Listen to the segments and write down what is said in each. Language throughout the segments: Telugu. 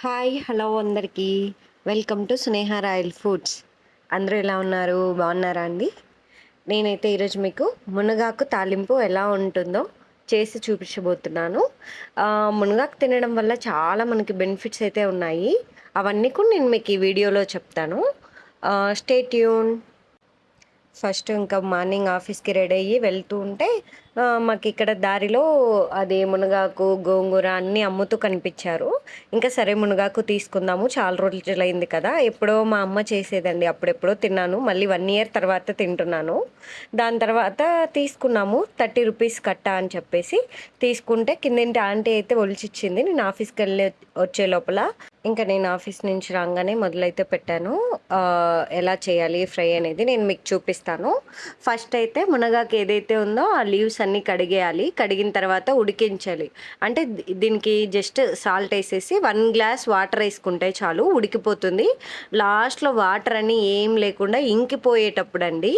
హాయ్ హలో అందరికీ. Welcome to Sneha royal foods. అందరూ ఎలా ఉన్నారు? బాగున్నారా అండి? నేనైతే ఈరోజు మీకు మునగాకు తాలింపు ఎలా ఉంటుందో చేసి చూపించబోతున్నాను. మునగాకు తినడం వల్ల చాలా మనకి బెనిఫిట్స్ అయితే ఉన్నాయి. అవన్నీ కూడా నేను మీకు ఈ వీడియోలో చెప్తాను. Stay tune. ఫస్ట్ ఇంకా మార్నింగ్ ఆఫీస్కి రెడీ అయ్యి వెళ్తూ ఉంటే మాకు ఇక్కడ దారిలో అది మునగాకు గోంగూర అన్నీ అమ్ముతూ కనిపించారు. ఇంకా సరే మునగాకు తీసుకుందాము చాలా రోజులైంది కదా. ఎప్పుడో మా అమ్మ చేసేదండి అప్పుడెప్పుడో తిన్నాను. మళ్ళీ వన్ ఇయర్ తర్వాత తింటున్నాను. దాని తర్వాత తీసుకున్నాము థర్టీ రూపీస్ కట్ట అని చెప్పేసి. తీసుకుంటే కిందింటి ఆంటీ అయితే ఒలిచిచ్చింది నేను ఆఫీస్కి వెళ్ళి వచ్చే లోపల. ఇంకా నేను ఆఫీస్ నుంచి రాగానే మొదలైతే పెట్టాను. ఎలా చేయాలి ఫ్రై అనేది నేను మీకు చూపిస్తాను. ఫస్ట్ అయితే మునగాకు ఏదైతే ఉందో ఆ లీవ్స్ అన్నీ కడిగేయాలి. కడిగిన తర్వాత ఉడికించాలి. అంటే దీనికి జస్ట్ సాల్ట్ వేసేసి వన్ గ్లాస్ వాటర్ వేసుకుంటే చాలు ఉడికిపోతుంది. లాస్ట్లో వాటర్ అని ఏం లేకుండా ఇంకిపోయేటప్పుడు అండి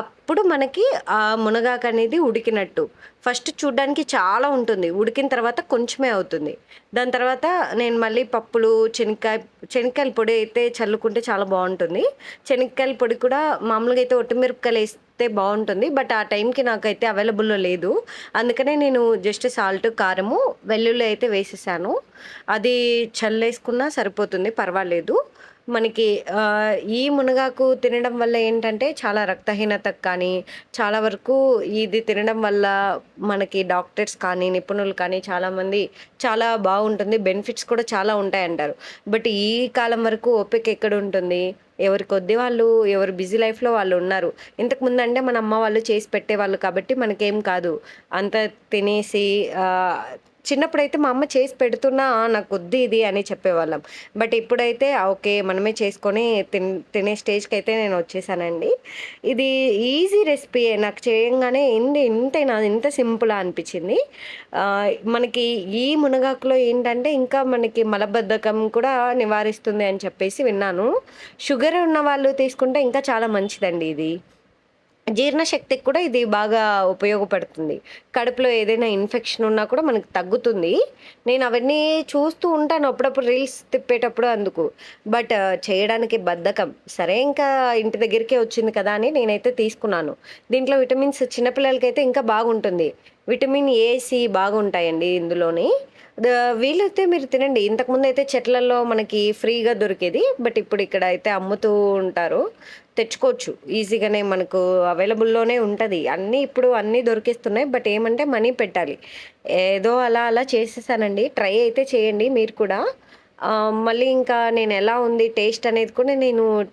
అప్పుడు మనకి ఆ మునగాకు అనేది ఉడికినట్టు. ఫస్ట్ చూడ్డానికి చాలా ఉంటుంది. ఉడికిన తర్వాత కొంచెమే అవుతుంది. దాని తర్వాత నేను మళ్ళీ పప్పులు శనక్కాయ శనక్కాయల పొడి అయితే చల్లుకుంటే చాలా బాగుంటుంది. శనక్కాయల పొడి కూడా మామూలుగా అయితే ఒట్టిమిరపకాయలు వేస్తే బాగుంటుంది. బట్ ఆ టైంకి నాకైతే అవైలబుల్లో లేదు. అందుకనే నేను జస్ట్ సాల్ట్ కారము వెల్లుల్లి అయితే వేసేసాను. అది చల్లేసుకున్నా సరిపోతుంది పర్వాలేదు. మనకి ఈ మునగాకు తినడం వల్ల ఏంటంటే చాలా రక్తహీనతకు కానీ చాలా వరకు ఇది తినడం వల్ల మనకి డాక్టర్స్ కానీ నిపుణులు కానీ చాలామంది చాలా బాగుంటుంది బెనిఫిట్స్ కూడా చాలా ఉంటాయి అంటారు బట్ ఈ కాలం వరకు ఓపిక ఎక్కడ ఉంటుంది? ఎవరి కొద్ది వాళ్ళు ఎవరు బిజీ లైఫ్లో వాళ్ళు ఉన్నారు. ఇంతకు ముందు అంటే మన అమ్మ వాళ్ళు చేసి పెట్టేవాళ్ళు కాబట్టి మనకేం కాదు. అంత తినేసి చిన్నప్పుడైతే మా అమ్మ చేసి పెడుతున్నా నాకు వద్దు ఇది అని చెప్పేవాళ్ళం. బట్ ఇప్పుడైతే ఓకే మనమే చేసుకొని తిన్ తినే స్టేజ్కి అయితే నేను వచ్చేసానండి. ఇది ఈజీ రెసిపీ నాకు చేయంగానే ఇంత ఇంతేనా ఇంత సింపుల్ అనిపించింది. మనకి ఈ మునగాకులో ఏంటంటే ఇంకా మనకి మలబద్ధకం కూడా నివారిస్తుంది అని చెప్పేసి విన్నాను. షుగర్ ఉన్న వాళ్ళు తీసుకుంటే ఇంకా చాలా మంచిదండి ఇది. జీర్ణశక్తికి కూడా ఇది బాగా ఉపయోగపడుతుంది. కడుపులో ఏదైనా ఇన్ఫెక్షన్ ఉన్నా కూడా మనకు తగ్గుతుంది. నేను అవన్నీ చూస్తూ ఉంటాను అప్పుడప్పుడు రీల్స్ తిప్పేటప్పుడు అందుకు. బట్ చేయడానికి బద్ధకం. సరే ఇంకా ఇంటి దగ్గరికే వచ్చింది కదా అని నేనైతే తీసుకున్నాను. దీంట్లో విటమిన్స్ చిన్నపిల్లలకైతే ఇంకా బాగుంటుంది. విటమిన్ ఏ సి బాగుంటాయండి ఇందులోని. ద- వీలైతే మీరు తినండి. ఇంతకుముందు అయితే చెట్లలో మనకి ఫ్రీగా దొరికేది. బట్ ఇప్పుడు ఇక్కడ అయితే అమ్ముతూ ఉంటారు. తెచ్చుకోవచ్చు. ఈజీగానే మనకు అవైలబుల్లోనే ఉంటుంది. అన్నీ ఇప్పుడు అన్నీ దొరికిస్తున్నాయి. బట్ ఏమంటే మనీ పెట్టాలి. ఏదో అలా అలా చేసేసానండి. ట్రై అయితే చేయండి మీరు కూడా. మళ్ళీ ఇంకా నేను ఎలా ఉంది టేస్ట్ అనేది కూడా నేను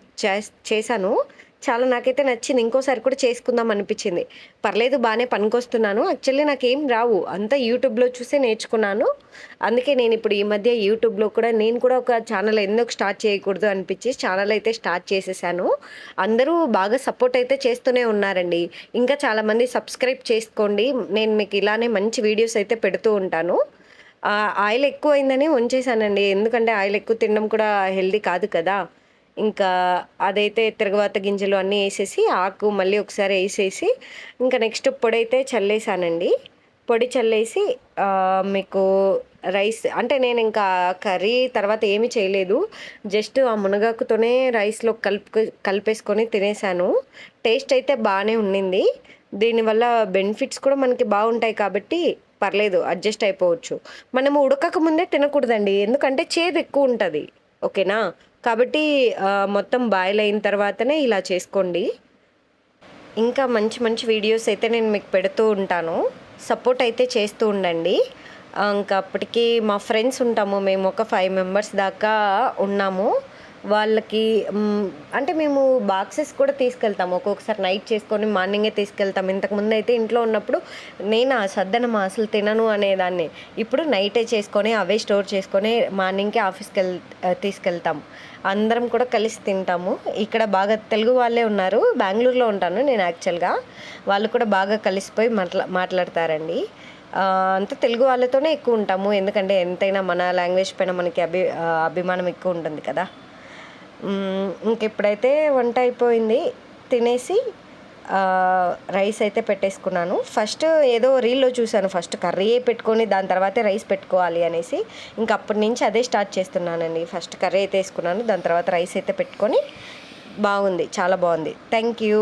చేశాను. చాలా నాకైతే నచ్చింది. ఇంకోసారి కూడా చేసుకుందాం అనిపించింది. పర్లేదు బాగానే పనికొస్తున్నాను. యాక్చువల్లీ నాకేం రావు. అంతా యూట్యూబ్లో చూసే నేర్చుకున్నాను. అందుకే నేను ఇప్పుడు ఈ మధ్య యూట్యూబ్లో కూడా నేను కూడా ఒక ఛానల్ ఎందుకు స్టార్ట్ చేయకూడదు అనిపించి ఛానల్ అయితే స్టార్ట్ చేసేసాను. అందరూ బాగా సపోర్ట్ అయితే చేస్తూనే ఉన్నారండి. ఇంకా చాలామంది సబ్స్క్రైబ్ చేసుకోండి. నేను మీకు ఇలానే మంచి వీడియోస్ అయితే పెడుతూ ఉంటాను. ఆయిల్ ఎక్కువ అయిందని ఉంచేసానండి ఎందుకంటే ఆయిల్ ఎక్కువ తినడం కూడా హెల్దీ కాదు కదా. ఇంకా అదైతే తిరగవాత గింజలు అన్నీ వేసేసి ఆకు మళ్ళీ ఒకసారి వేసేసి ఇంకా నెక్స్ట్ పొడి అయితే చల్లేసానండి. పొడి చల్లేసి మీకు రైస్ అంటే నేను ఇంకా కర్రీ తర్వాత ఏమీ చేయలేదు. జస్ట్ ఆ మునగాకుతోనే రైస్లో కలుపు కలిపేసుకొని తినేసాను. టేస్ట్ అయితే బాగానే ఉండింది దీనివల్ల బెనిఫిట్స్ కూడా మనకి బాగుంటాయి కాబట్టి పర్లేదు అడ్జస్ట్ అయిపోవచ్చు. మనము ఉడకక ముందే తినకూడదండి. ఎందుకంటే చేదు ఎక్కువ ఉంటుంది. ఓకేనా? కాబట్టి మొత్తం బాయిల్ అయిన తర్వాతనే ఇలా చేసుకోండి. ఇంకా మంచి మంచి వీడియోస్ అయితే నేను మీకు పెడుతూ ఉంటాను. సపోర్ట్ అయితే చేస్తూ ఉండండి. ఇంకా అప్పటికి మా ఫ్రెండ్స్ ఉంటాము. మేము ఒక ఫైవ్ మెంబర్స్ దాకా ఉన్నాము. వాళ్ళకి అంటే మేము బాక్సెస్ కూడా తీసుకెళ్తాము. ఒక్కొక్కసారి నైట్ చేసుకొని మార్నింగే తీసుకెళ్తాం ఇంతకుముందు అయితే ఇంట్లో ఉన్నప్పుడు నేను ఆ సద్దనమా అసలు తినను అనేదాన్ని. ఇప్పుడు నైటే చేసుకొని అవే స్టోర్ చేసుకొని మార్నింగ్కి ఆఫీస్కి వెళ్ తీసుకెళ్తాం అందరం కూడా కలిసి తింటాము. ఇక్కడ బాగా తెలుగు వాళ్ళే ఉన్నారు. బెంగళూరులో ఉంటాను నేను యాక్చువల్గా వాళ్ళు కూడా బాగా కలిసిపోయి మాట్లా మాట్లాడతారండి. అంతా తెలుగు వాళ్ళతోనే ఎక్కువ ఉంటాము. ఎందుకంటే ఎంతైనా మన లాంగ్వేజ్ పైన మనకి అభి అభిమానం ఎక్కువ ఉంటుంది కదా. ఇంకెప్పుడైతే ఇంక ఇప్పుడైతే వంట అయిపోయింది. తినేసి రైస్ అయితే పెట్టేసుకున్నాను. ఫస్ట్ ఏదో రీల్లో చూశాను. ఫస్ట్ కర్రీ పెట్టుకొని దాని తర్వాతే రైస్ పెట్టుకోవాలి అనేసి. ఇంకా అప్పటి నుంచి అదే స్టార్ట్ చేస్తున్నానండి. ఫస్ట్ కర్రీ అయితే వేసుకున్నాను. దాని తర్వాత రైస్ అయితే పెట్టుకొని బాగుంది. చాలా బాగుంది. Thank you.